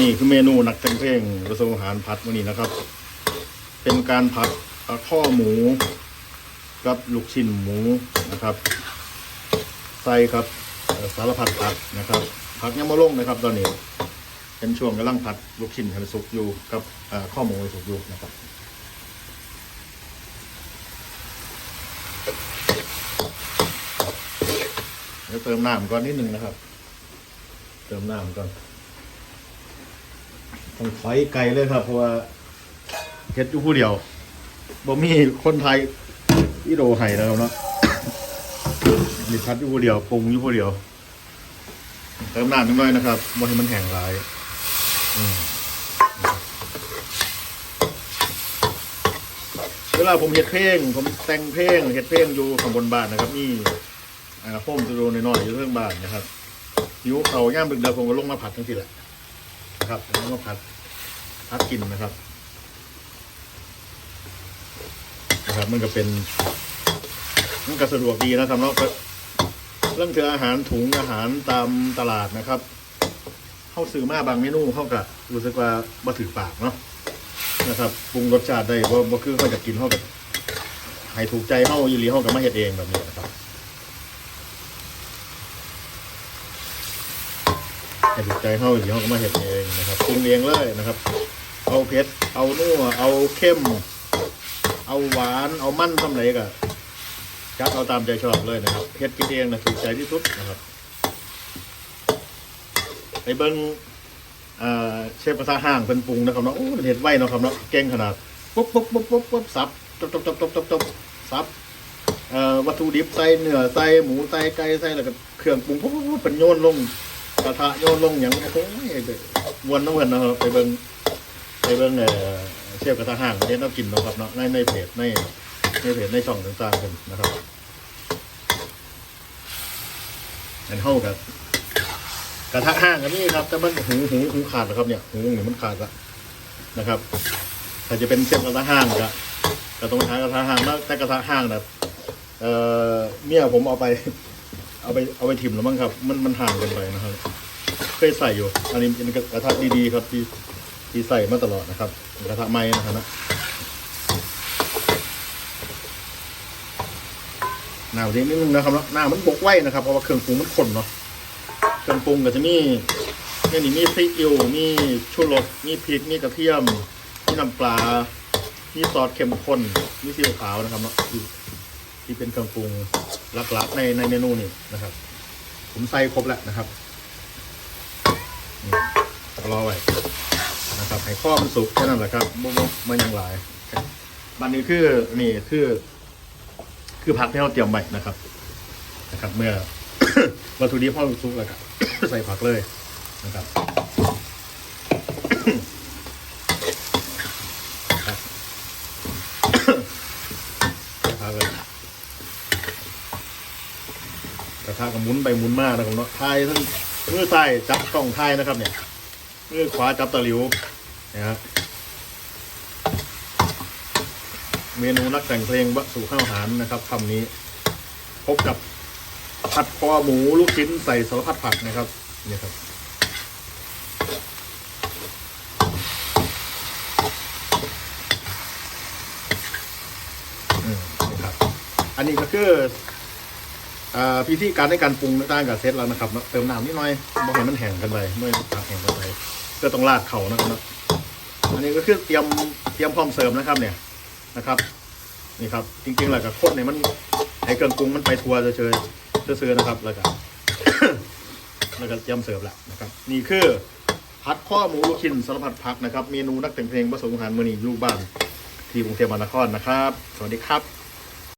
นี่คือเมนูหนักเต็มเพลงประสงอาหารผัดวันนี้นะครับ เป็นการผัดข้อหมู กับลูกชิ้นหมูนะครับ ใส่ครับสารพัดผักนะครับผักยังมาลงนะครับ ตอนนี้เป็นช่วงกำลังผัดลูกชิ้นให้สุกอยู่กับข้อหมูให้สุกอยู่นะครับเดี๋ยวเติมน้ำก่อนนิดนึงนะครับ เติมน้ำก่อน ต้องถอยไกลเลยครับ เพราะว่าเฮ็ดอยู่ผู้เดียวบ่มีคนไทยอีโดไห้นะครับเนาะมีพัดอยู่ผู้เดียวปรุงอยู่ผู้เดียวเติมน้ำนิดหน่อยนะครับบ่ให้มันแห้งหลายเวลาผมเฮ็ดเพลงผมแต่งเพลงเฮ็ดเพลงอยู่ข้างบนบ้านนะครับนี่อ่าโฟมจะโดนน้อยๆอยู่เรื่องบ้านนะครับยิ้วเขาย่ามดึกเดียวผมก็ลงมาผัดทั้งทีแหละ นะครับลงมาผัดผัดกินนะครับนะครับ มันก็เป็นมันก็สะดวกดีนะครับเนาะเรื่องเจออาหารถุงอาหารตามตลาดนะครับ เข้าซื้อมาบางเมนูเข้ากับรู้สึกว่าบ่ถือปากเนาะนะครับปรุงรสชาติได้ว่าบ่คือเขาจะกินเข้ากับให้ถูกใจเข้ายีรีเข้ากับมาเฮ็ดเองแบบนี้นะครับ ให้ถูกใจเข้าอยู่ห้องก็มาเห็ดเองนะครับปรุงเองเลยนะครับ เอาเผ็ดเอานัวเอาเข้ม เอาหวานเอามันทำไรก็จัดเอาตามใจชอบเลยนะครับเผ็ดกินเองนะถูกใจที่สุดนะครับไปเบิ้งอ่าเชฟกระทะห้างเป็นปรุงนะครับเนาะโอ้เห็ดไวเนาะครับเนาะเก่งขนาดปุ๊บปุ๊บปุ๊บปุ๊บปุ๊บสับจบจบจบจบจบจบสับอ่อวัตถุดิบใส่เนื้อใส่หมูใส่ไก่ใส่แล้วก็เครื่องปรุงปุ๊บปุ๊บปุ๊บเป็นโยนลง กระทะโยนลงอย่างโอ้โหวนน้ำเงินนะครับไปเบิ้งไปเบิ้งเอ่อเชฟกระทะห่างเล่นน้ำกินนะครับเนาะในในเพจในในเพจในช่องต่างๆกันนะครับอันเท่ากับกระทะห่างกันนี่ครับ แต่มันหูหูหูขาดนะครับเนี่ยหูเนี่ยมันขาดละนะครับ ถ้าจะเป็นเชฟกระทะห่างก็ก็ต้องหากระทะห่างนะแต่กระทะห่างนะเอ่อเมียผมเอาไป เอาไปเอาไปถิ่มแล้วมั้งครับ มันมันห่างกันไปนะครับเคยใส่อยู่ อันนี้เป็นกระทะดีๆครับ ที่ที่ใส่มาตลอดนะครับกระทะไม้นะครับนะหน้าทีนิดนึงนะครับเนาะหน้ามันบกไว้นะครับเพราะว่าเครื่องปรุงมันข้นเนาะเครื่องปรุงก็จะมีนี่นี่มีซีอิ๊วมีชูรสมีพริกมีกระเทียมมีน้ำปลามีซอสเข้มข้นมีซีอิ๊วขาวนะครับเนาะ ที่เป็นเครื่องปรุงหลักๆในในเมนูนี้นะครับ ผมใส่ครบแล้วนะครับรอไว้นะครับให้ข้อมันสุกแค่นั้นแหละครับบ่บ่มันยังหลายบันนี้คือนี่คือ คือผักที่เราเตรียมไว้นะครับ นะครับ เมื่อวัตถุดิบพอสุกแล้วก็ใส่ผักเลยนะครับ ผักเลย กระทะก็หมุนไปหมุนมานะครับเนาะทายทั้งมือซ้ายจับกล้องทายนะครับ เนี่ยมือขวาจับตะหลิวนะฮะเมนูนักแต่งเพลงวะสู่ข้าวหารนะครับคำนี้ พบกับผัดคอหมูลูกชิ้นใส่สารพัดผักนะครับเนี่ยครับอันนี้ก็คือ พิธีการในการปรุงต่างกับเซตแล้วนะครับเติมน้ำนิดหน่อยบ่ให้มันแห้งกันไปไม่ผักแห้งกันไปเพื่อต้องราดเข่านะครับอันนี้ก็คือเตรียมเตรียมพร้อมเสริมนะครับ เนี่ยนะครับ นี่ครับ จริงๆแล้วกับคนเนี่ยมันให้เครื่องปรุงมันไปทัวร์เฉยๆเฉยๆนะครับ แล้วก็แล้วก็เตรียมเสิร์ฟแล้วนะครับ นี่คือผัดข้อหมูลูกชิ้นสารพัดผักนะครับเมนูนักแต่งเพลงประสงค์อาหารมือนีอยู่บ้านที่กรุงเทพมหานครนะครับ สวัสดีครับ